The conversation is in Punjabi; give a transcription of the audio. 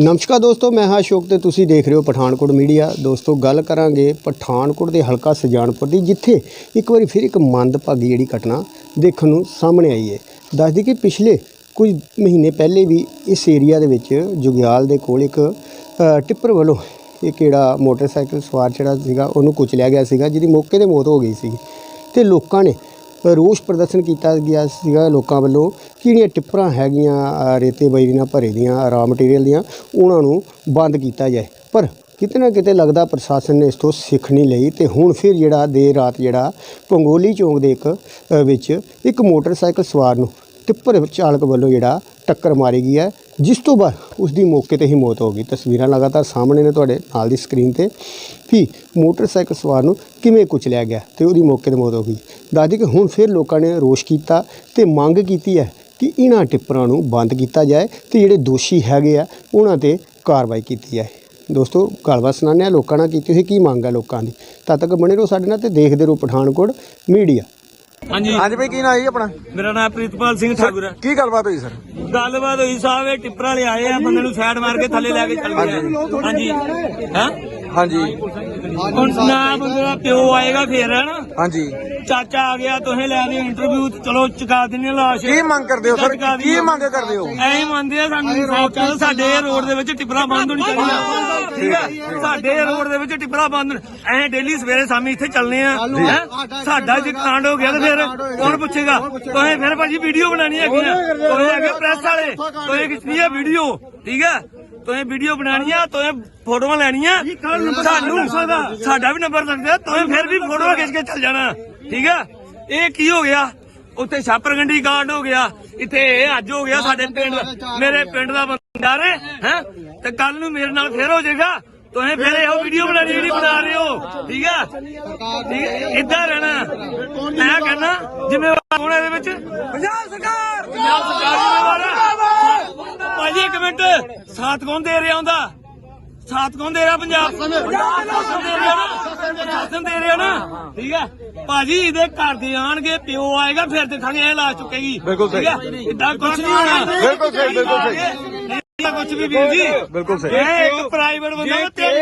ਨਮਸਕਾਰ ਦੋਸਤੋ, ਮੈਂ ਹਾਂ ਅਸ਼ੋਕ ਤੇ ਤੁਸੀਂ ਦੇਖ ਰਹੇ ਹੋ ਪਠਾਨਕੋਟ ਮੀਡੀਆ। ਦੋਸਤੋ, ਗੱਲ ਕਰਾਂਗੇ ਪਠਾਨਕੋਟ ਦੇ ਹਲਕਾ ਸੁਜਾਨਪੁਰ ਦੀ, ਜਿੱਥੇ ਇੱਕ ਵਾਰੀ ਫਿਰ ਇੱਕ ਮੰਦਭਾਗੀ ਜਿਹੜੀ ਘਟਨਾ ਦੇਖਣ ਨੂੰ ਸਾਹਮਣੇ ਆਈ ਹੈ। ਦੱਸਦੀ ਕਿ ਪਿਛਲੇ ਕੁਝ ਮਹੀਨੇ ਪਹਿਲੇ ਵੀ ਇਸ ਏਰੀਆ ਦੇ ਵਿੱਚ ਜੁਗਿਆਲ ਦੇ ਕੋਲ ਇੱਕ ਟਿੱਪਰ ਵੱਲੋਂ ਇੱਕ ਜਿਹੜਾ ਮੋਟਰਸਾਈਕਲ ਸਵਾਰ ਜਿਹੜਾ ਸੀਗਾ, ਉਹਨੂੰ ਕੁਚਲਿਆ ਗਿਆ ਸੀਗਾ, ਜਿਹਦੀ ਮੌਕੇ ਤੇ ਮੌਤ ਹੋ ਗਈ ਸੀ। ਤੇ ਲੋਕਾਂ ਨੇ ਰੋਸ ਪ੍ਰਦਰਸ਼ਨ ਕੀਤਾ ਗਿਆ ਸੀਗਾ ਲੋਕਾਂ ਵੱਲੋਂ ਕਿਹੜੀਆਂ ਟਿੱਪਰਾਂ ਹੈਗੀਆਂ ਰੇਤੇ ਬਜਰੀ ਨਾਲ ਭਰੇ ਦੀਆਂ ਰਾ ਮਟੀਰੀਅਲ ਦੀਆਂ, ਉਹਨਾਂ ਨੂੰ ਬੰਦ ਕੀਤਾ ਜਾਏ। ਪਰ ਕਿਤੇ ਨਾ ਕਿਤੇ ਲੱਗਦਾ ਪ੍ਰਸ਼ਾਸਨ ਨੇ ਇਸ ਤੋਂ ਸਿੱਖ ਨਹੀਂ ਲਈ ਤੇ ਹੁਣ ਫਿਰ ਜਿਹੜਾ ਦੇਰ ਰਾਤ ਜਿਹੜਾ ਪੰਗੋਲੀ ਚੌਂਕ ਦੇ ਇੱਕ ਵਿੱਚ ਇੱਕ ਮੋਟਰਸਾਈਕਲ ਸਵਾਰ ਨੂੰ ਟਿੱਪਰ ਚਾਲਕ ਵੱਲੋਂ ਜਿਹੜਾ ਟੱਕਰ ਮਾਰੀ ਗਈ ਹੈ। ਜਿਸ ਤੋਂ ਬਾਅਦ ਉਸ ਦੀ ਮੌਕੇ ਤੇ ਹੀ ਮੌਤ ਹੋ ਗਈ। ਤਸਵੀਰਾਂ ਲਗਾਤਾਰ ਸਾਹਮਣੇ ਨੇ ਤੁਹਾਡੇ ਨਾਲ ਦੀ ਸਕਰੀਨ ਤੇ। ਕਿ ਮੋਟਰਸਾਈਕਲ ਸਵਾਰ ਨੂੰ ਕਿਵੇਂ ਕੁਚਲਿਆ ਗਿਆ ਤੇ ਉਹਦੀ ਮੌਕੇ ਤੇ ਮੌਤ ਹੋ ਗਈ। ਦੱਸਦੀ ਕਿ ਹੁਣ ਫਿਰ ਲੋਕਾਂ ਨੇ ਰੋਸ਼ ਕੀਤਾ ਤੇ ਮੰਗ ਕੀਤੀ ਹੈ ਕਿ ਇਹਨਾਂ ਟਿੱਪਰਾਂ ਨੂੰ ਬੰਦ ਕੀਤਾ ਜਾਏ ਤੇ ਜਿਹੜੇ ਦੋਸ਼ੀ ਹੈਗੇ ਆ ਉਹਨਾਂ ਤੇ ਕਾਰਵਾਈ ਕੀਤੀ ਜਾਏ। ਦੋਸਤੋ, ਗੱਲਬਾਤ ਸੁਣਾਉਂਦੇ ਹਾਂ। ਲੋਕਾਂ ਨਾਲ ਕੀਤੀ ਹੋਈ ਕੀ ਮੰਗ ਹੈ ਲੋਕਾਂ ਦੀ? ਤਦ ਤੱਕ ਬਣੇ ਰਹੋ ਸਾਡੇ ਨਾਲ ਤੇ ਦੇਖਦੇ ਰਹੋ ਪਠਾਨਕੋਟ ਮੀਡੀਆ। ਹਾਂਜੀ। ਹਾਂਜੀ ਭਾਈ ਕੀ ਨਾਂ ਹੈ ਜੀ ਆਪਣਾ? ਮੇਰਾ ਨਾਮ ਪ੍ਰੀਤਪਾਲ ਸਿੰਘ ਠਾਕੁਰ ਹੈ। ਕੀ ਗੱਲਬਾਤ ਹੋਈ ਸਰ? ਗੱਲਬਾਤ ਹੋਈ ਸਾਹਿਬ ਇਹ ਟਿੱਪਰ ਵਾਲੇ ਆਏ ਆ ਬੰਦੇ ਨੂੰ ਸਾਈਡ ਮਾਰ ਕੇ ਥੱਲੇ ਲੈ ਕੇ ਚੱਲ ਗਏ ਹਾਂਜੀ। ਹਾਂ? ਹਾਂਜੀ। ਹੁਣ ਨਾ ਬੰਦੇ ਦਾ ਪਿਓ ਆਏਗਾ ਫੇਰ ਹੈ ਨਾ ਹਾਂਜੀ। ਚਾਚਾ ਆ ਗਿਆ ਤੁਸੀਂ ਲੈ ਲਿਓ ਇੰਟਰਵਿਊ ਚਲੋ ਚੁਕਾ ਦਿੰਨੇ ਲਾਸ਼। ਕੀ ਮੰਗ ਕਰਦੇ ਹੋ ਸਰ? ਕੀ। ਮੰਗ ਕਰਦੇ ਹੋ? ਐਂ ਮੰਨਦੇ ਆ ਸਾਨੂੰ ਇਨਸਾਫ ਚਾਹੀਦਾ। ਸਾਡੇ ਰੋਡ ਦੇ ਵਿੱਚ ਟਿੱਪਰਾ ਬੰਦ ਹੋਣੀ ਚਾਹੀਦੀ ਠੀਕ ਹੈ ਸਾਡੇ ਰੋਡ ਦੇ ਵਿੱਚ ਟਿੱਪਰਾ ਬੰਦ ਐਂ ਡੇਲੀ ਸਵੇਰੇ ਸ਼ਾਮੀ ਇੱਥੇ ਚੱਲਨੇ ਆ? ਸਾਡਾ ਜੇ ਕਾਂਡ ਹੋ ਗਿਆ ਤੇ ਫਿਰ ਕੌਣ ਪੁੱਛੇਗਾ? ਤੁਸੀਂ ਫਿਰ ਭਾਜੀ ਵੀਡੀਓ ਬਣਾਣੀ ਹੈਗੀ ਆ। ਤੁਸੀਂ ਹੈਗੇ ਪ੍ਰੈਸ ਵਾਲੇ। ਤੁਸੀਂ ਖਿੱਚਣੀ ਆ ਵੀਡੀਓ। ਠੀਕ ਹੈ ਤੁਸੀਂ ਵੀਡੀਓ ਬਣਾਣੀ ਆ ਤੁਸੀਂ ਫੋਟੋਆਂ ਲੈਣੀਆਂ। ਸਾਨੂੰ ਸਾਡਾ ਵੀ ਨੰਬਰ ਲੱਗਦਾ। ਤੁਸੀਂ ਫਿਰ ਵੀ ਫੋਟੋਆਂ ਖਿੱਚ ਕੇ ਚੱਲ ਜਾਣਾ। ਠੀਕ ਹੈ ਇਹ ਕੀ ਹੋ ਗਿਆ? ਉੱਥੇ ਛਾਪਰਗੰਡੀ ਕਾਂਡ ਹੋ ਗਿਆ। ਇੱਥੇ ਇਹ ਅੱਜ ਹੋ ਗਿਆ ਸਾਡੇ ਪਿੰਡ ਦਾ। ਮੇਰੇ ਪਿੰਡ ਦਾ ਬੰਦਾ ਰੇ ਹੈ? ਤੇ ਕੱਲ ਨੂੰ ਮੇਰੇ ਨਾਲ ਫੇਰ ਹੋ ਜਾਏਗਾ। ਤੁਸੀਂ ਫਿਰ ਇਹੋ ਵੀਡੀਓ ਬਣਾਣੀ ਜਿਹੜੀ ਬਣਾ ਰਹੇ ਹੋ। ਠੀਕ ਆ? ਠੀਕ ਹੈ ਇਦਾਂ ਰਹਿਣਾ। ਮੈਂ ਕਹਿੰਦਾ ਜ਼ਿੰਮੇਵਾਰ ਕੌਣ ਇਹਦੇ ਵਿੱਚ? ਪੰਜਾਬ ਸਰਕਾਰ! ਪੰਜਾਬ ਸਰਕਾਰ ਜ਼ਿੰਮੇਵਾਰ ਭਾਜੀ ਇੱਕ ਮਿੰਟ। ਸਾਥ ਕੌਣ ਦੇ ਰਿਹਾ ਹੁੰਦਾ? ਸਾਥ ਕੌਣ ਦੇ ਰਿਹਾ ਪੰਜਾਬ? ਪ੍ਰਸ਼ਾਸਨ ਦੇ ਰਿਹਾ? ਨਾ ਪ੍ਰਸ਼ਾਸਨ ਦੇ ਰਿਹਾ ਨਾ। ਠੀਕ ਹੈ ਭਾਜੀ ਇਹਦੇ ਘਰ ਦੇ ਆਣਗੇ ਪਿਓ ਆਏਗਾ ਫਿਰ ਦੇਖਾਂਗੇ ਇਹ ਲਾ ਚੁੱਕੇਗੀ। ਬਿਲਕੁਲ ਸਹੀ। ਇਦਾਂ ਕੁਝ ਨਹੀਂ ਹੋਣਾ ਬਿਲਕੁਲ ਸਹੀ, ਬਿਲਕੁਲ ਸਹੀ। ਕੁਝ ਵੀ ਵੀਰ ਜੀ। ਬਿਲਕੁਲ ਸਹੀ। ਇਹ ਇੱਕ ਪ੍ਰਾਈਵੇਟ ਬੰਦਾ ਤੇ